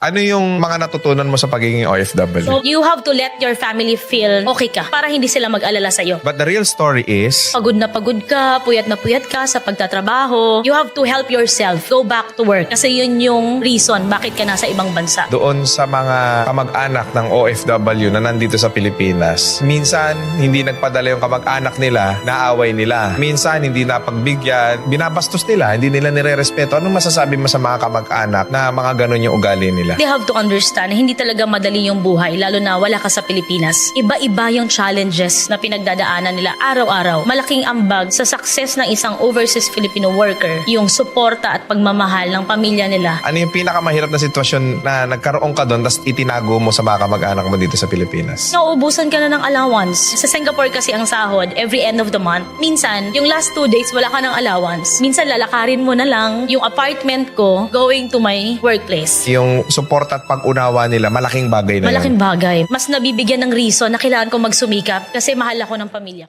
Ano yung mga natutunan mo sa pagiging OFW? So, you have to let your family feel okay ka para hindi sila mag-alala sa'yo. But the real story is, Pagod na pagod ka, puyat na puyat ka sa pagtatrabaho. You have to help yourself. Go back to work. Kasi yun yung reason bakit ka nasa ibang bansa. doon sa mga kamag-anak ng OFW na nandito sa Pilipinas, minsan hindi nagpadala yung kamag-anak nila, naaway nila. Minsan hindi napagbigyan, binabastos nila, hindi nila nire-respeto. Anong masasabi mo sa mga kamag-anak na mga ganun yung ugali nila? They have to understand na hindi talaga madali yung buhay, lalo na wala ka sa Pilipinas. Iba-iba yung challenges na pinagdadaanan nila araw-araw. Malaking ambag sa success ng isang overseas Filipino worker, yung suporta at pagmamahal ng pamilya nila. Ano yung pinakamahirap na sitwasyon na nagkaroon ka doon tapos itinago mo sa mga kamag-anak mo dito sa Pilipinas? Nauubusan ka na ng allowance. Sa Singapore kasi ang sahod, every end of the month. Minsan, yung last two days, wala ka ng allowance. Minsan, lalakarin mo na lang yung apartment ko going to my workplace. Yung support at pag-unawa nila, malaking bagay na yun. Malaking bagay. Mas nabibigyan ng reason na kailangan ko magsumikap kasi mahal ako ng pamilya.